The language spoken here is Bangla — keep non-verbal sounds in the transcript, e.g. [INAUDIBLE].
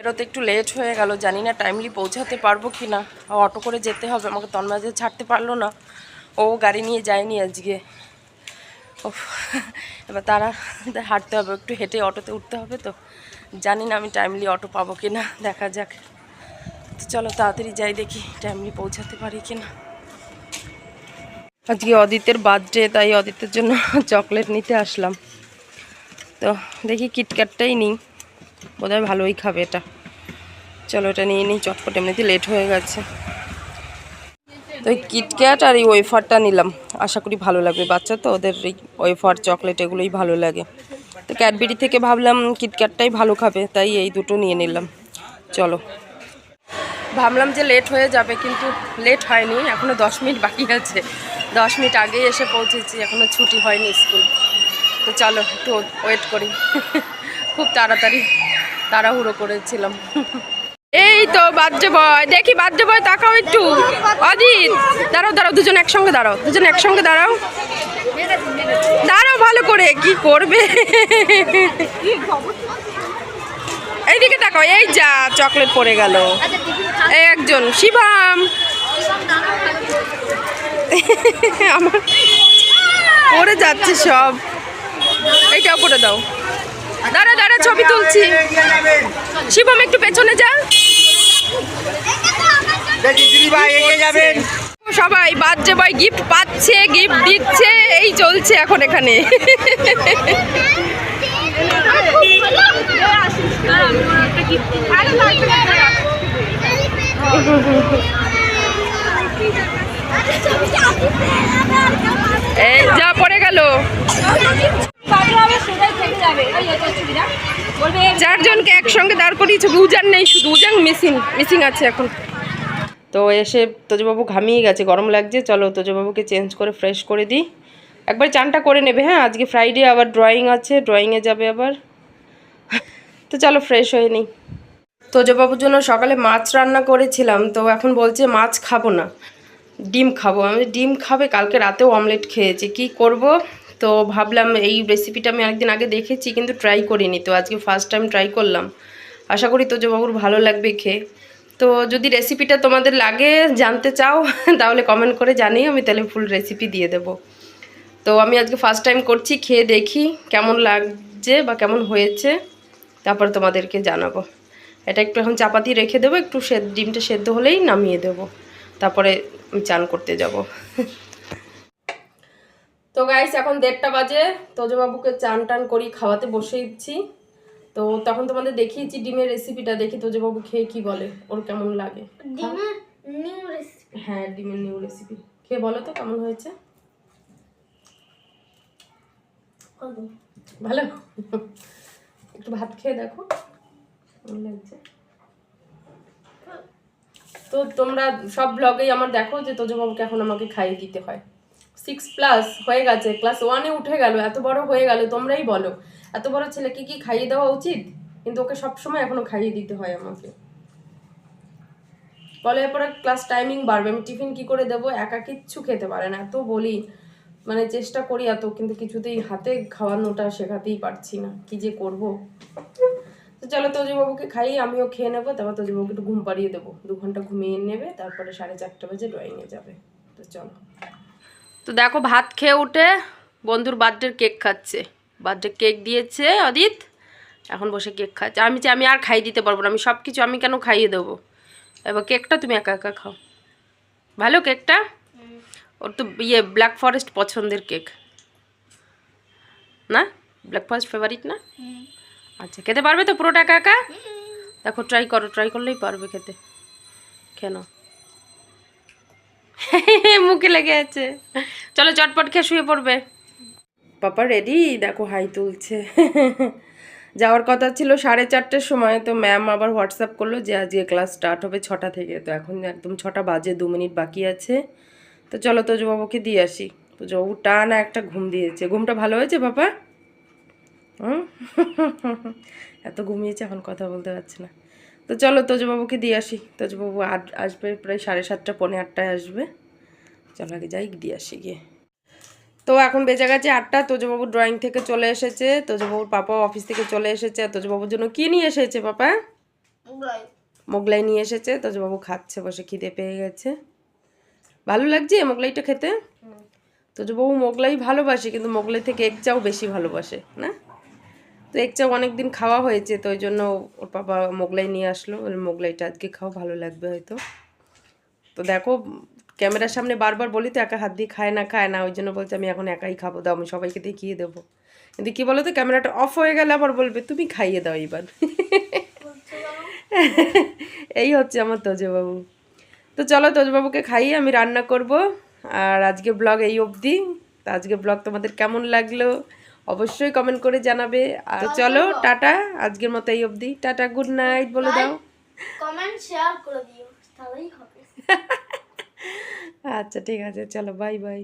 বেরোতে একটু লেট হয়ে গেল, জানি না টাইমলি পৌঁছাতে পারব কি না অটো করে যেতে হবে, আমাকে তন্মাঝে ছাড়তে পারল না। ও গাড়ি নিয়ে যায়নি আজকে। ও এবার তারা হাঁটতে হবে, একটু হেঁটে অটোতে উঠতে হবে তো। জানি না আমি টাইমলি অটো পাবো কি না দেখা যাক। তো চলো তাড়াতাড়ি যাই দেখি টাইমলি পৌঁছাতে পারি কি না আজকে অদিতের বার্থডে তাই অদিতের জন্য [LAUGHS] চকলেট নিতে আসলাম। তো দেখি কিটক্যাটটাই নিই। বোধহয় ভালোই খাবে এটা। চলো এটা নিয়ে নিই, চটপট এমনিতে লেট হয়ে গেছে। তো কিটক্যাট আর এই ওয়েফারটা নিলাম। আশা করি ভালো লাগবে। বাচ্চা তো, ওদের এই ওয়েফার চকলেট এগুলোই ভালো লাগে। তো ক্যাডবেরি থেকে ভাবলাম কিটক্যাটটাই ভালো খাবে, তাই এই দুটো নিয়ে নিলাম। চলো। ভাবলাম যে লেট হয়ে যাবে, কিন্তু লেট হয়নি। এখনও দশ মিনিট বাকি আছে। দশ মিনিট আগেই এসে পৌঁছেছি এখনও ছুটি হয়নি স্কুল। তো চলো, একটু ওয়েট করি। [LAUGHS] খুব তাড়াতাড়ি। তাড়াহুড়ো করেছিলাম। এই তো বাদ্য বয় দেখি বাদ্য বয় তাকাও একটু। অদিত দাঁড়াও দাঁড়াও, দুজন একসঙ্গে দাঁড়াও, দুজন একসঙ্গে দাঁড়াও। দাঁড়াও ভালো করে, কি করবে? এইদিকে তাকাও, এই যা, চকলেট পড়ে গেল। একজন, শিবাম। আমার, পড়ে যাচ্ছে সব। এইটাও করে দাও। দাঁড়া দাঁড়া ছবি তুলছি। শিবম একটু পেছনে যা। ভাই সবাই বার্থডে বয় গিফট পাচ্ছে গিফট দিচ্ছে এই চলছে এখন এখানে। এই যা পড়ে গেল। চারজনকে একসঙ্গে দাঁড় করিয়েছে উজান নেই শুধু উজান মিসিং মিসিং আছে এখন। তো এসে তোজবাবু ঘামিয়ে গেছে গরম লাগছে। চলো তোজবাবুকে চেঞ্জ করে ফ্রেশ করে দিই। একবার চানটা করে নেবে হ্যাঁ? আজকে ফ্রাইডে আবার ড্রয়িং আছে ড্রয়িংয়ে যাবে আবার। তো চলো ফ্রেশ হয়ে নিই। তোজবাবুর জন্য সকালে মাছ রান্না করেছিলাম তো এখন বলছে মাছ খাব না। ডিম খাব। আমি ডিম খাবে? কালকে রাতেও অমলেট খেয়েছি। কি করব? তো ভাবলাম এই রেসিপিটা আমি একদিন আগে দেখেছি, কিন্তু ট্রাই করিনি। তো আজকে ফার্স্ট টাইম ট্রাই করলাম। আশা করি তোজবাবুর ভালো লাগবে খেয়ে। তো যদি রেসিপিটা তোমাদের লাগে, জানতে চাও, [LAUGHS] তাহলে কমেন্ট করে জানিয়ে আমি তাহলে ফুল রেসিপি দিয়ে দেবো। তো আমি আজকে ফার্স্ট টাইম করছি, খেয়ে দেখি কেমন লাগছে বা কেমন হয়েছে। তারপর তোমাদেরকে জানাব। এটা একটু এখন চাপাতি রেখে দেবো, একটু ডিমটা সেদ্ধ হলেই নামিয়ে দেবো। তারপরে আমি চান করতে যাব। [LAUGHS] তো গাইস এখন দেড়টা বাজে। তোজবাবুকে চান টান করি খাওয়াতে বসে দিচ্ছি। তো তখন তোমাদের দেখিয়েছি ডিমের রেসিপিটা দেখি তোজবাবু খেয়ে কি বলে ওর কেমন লাগে। ডিমের নিউ রেসিপি হ্যাঁ ডিমের নিউ রেসিপি খেয়ে বলো তো কেমন হয়েছে? ভালো। একটু ভাত খেয়ে দেখো লাগছে? তো তোমরা সব ব্লগেই আমার দেখো যে তোজবাবুকে এখন আমাকে খাইয়ে দিতে হয়। সিক্স প্লাস হয়ে গেছে ক্লাস ওয়ানে উঠে গেল, এত বড় হয়ে গেল, তোমরাই বলো। এত বড় ছেলেকে কি খাইয়ে দেওয়া উচিত? কিন্তু ওকে সবসময় এখনও খাইয়ে দিতে হয় আমাকে। বলে পরে ক্লাস টাইমিং বাড়বে, আমি টিফিন কি করে দেবো? একা কিচ্ছু খেতে পারে না, এত বলি। মানে চেষ্টা করি এত, কিন্তু কিছুতেই হাতে খাওয়ানোটা শেখাতেই পারছি না, কি যে করব? তো চলো তোজবাবুকে খাই আমিও খেয়ে নেব, তারপর তোজবাবুকে একটু ঘুম পাড়িয়ে দেবো। দু ঘণ্টা ঘুমিয়ে নেবে, তারপরে সাড়ে চারটা বাজে ড্রয়িংয়ে যাবে। তো চলো। তো দেখো ভাত খেয়ে উঠে বন্ধুর বার্থডের কেক খাচ্ছে। বার্থডে কেক দিয়েছে অদিত এখন বসে কেক খাচ্ছে। আমি চাই আমি আর খাই দিতে পারব না আমি সব কিছু আমি কেন খাইয়ে দেবো? এবার কেকটা তুমি একা একা খাও। ভালো কেকটা ওর তো ইয়ে ব্ল্যাক ফরেস্ট পছন্দের কেক না? ব্ল্যাক ফরেস্ট ফেভারিট না? আচ্ছা খেতে পারবে তো পুরোটা একা একা? দেখো ট্রাই করো ট্রাই করলেই পারবে খেতে। কেন [LAUGHS] মুখে লেগে আছে। চলো চটপট খেয়ে শুয়ে পড়বে। পাপা রেডি দেখো, হাই তুলছে। [LAUGHS] যাওয়ার কথা ছিল সাড়ে চারটের সময়, তো ম্যাম আবার হোয়াটসঅ্যাপ করল যে আজকে ক্লাস স্টার্ট হবে ছটা থেকে। তো এখন একদম ছটা বাজে, দু মিনিট বাকি আছে। তো চলো তোজবাবুকে দিয়ে আসি। তোজবাবু টানা একটা ঘুম দিয়েছে। ঘুমটা ভালো হয়েছে হুম? [LAUGHS] এত ঘুমিয়েছে, এখন কথা বলতে পারছে না। তো চলো তোজবাবুকে দিয়ে আসি। তোজবাবু আট আসবে প্রায় সাড়ে সাতটা পৌনে আটটায় আসবে। চলো আগে যাই দিয়ে আসি গিয়ে। তো এখন বেজে গেছে আটটা তোজবাবু ড্রয়িং থেকে চলে এসেছে। তোজবাবুর পাপাও অফিস থেকে চলে এসেছে। আর তোজবাবুর জন্য কী নিয়ে এসেছে পাপা? মোগলাই। মোগলাই নিয়ে এসেছে। তোজবাবু খাচ্ছে বসে খিদে পেয়ে গেছে। ভালো লাগছে মোগলাইটা খেতে? তোজবাবু মোগলাই ভালোবাসে কিন্তু মোগলাই থেকে এক চাও বেশি ভালোবাসে না? তো এক চাও অনেক দিন খাওয়া হয়েছে, তো ওই জন্য ওর বাবা মোগলাই নিয়ে আসলো। মোগলাইটা আজকে খাও, ভালো লাগবে হয়তো। তো দেখো, ক্যামেরার সামনে বারবার বলি তো, একা হাত দিয়ে খায় না খায় না, ওই জন্য বলছে, আমি এখন একাই খাব, দাও, আমি সবাইকে দেখিয়ে দেবো। কিন্তু কী বলো তো ক্যামেরাটা অফ হয়ে গেলে আবার বলবে, তুমি খাইয়ে দাও এইবার। এই হচ্ছে আমার তোজবাবু। তো চলো, তোজবাবুকে খাইয়ে আমি রান্না করব। আর আজকে ব্লগ এই অবধি। তো আজকে ব্লগ তোমাদের কেমন লাগল? অবশ্যই কমেন্ট করে জানাবে। আর চলো টাটা আজকের মতো এই অবধি। টাটা গুড নাইট বলে দাও। কমেন্ট শেয়ার করে দিও। তাহলেই হবে। [LAUGHS] আচ্ছা ঠিক আছে চলো বাই বাই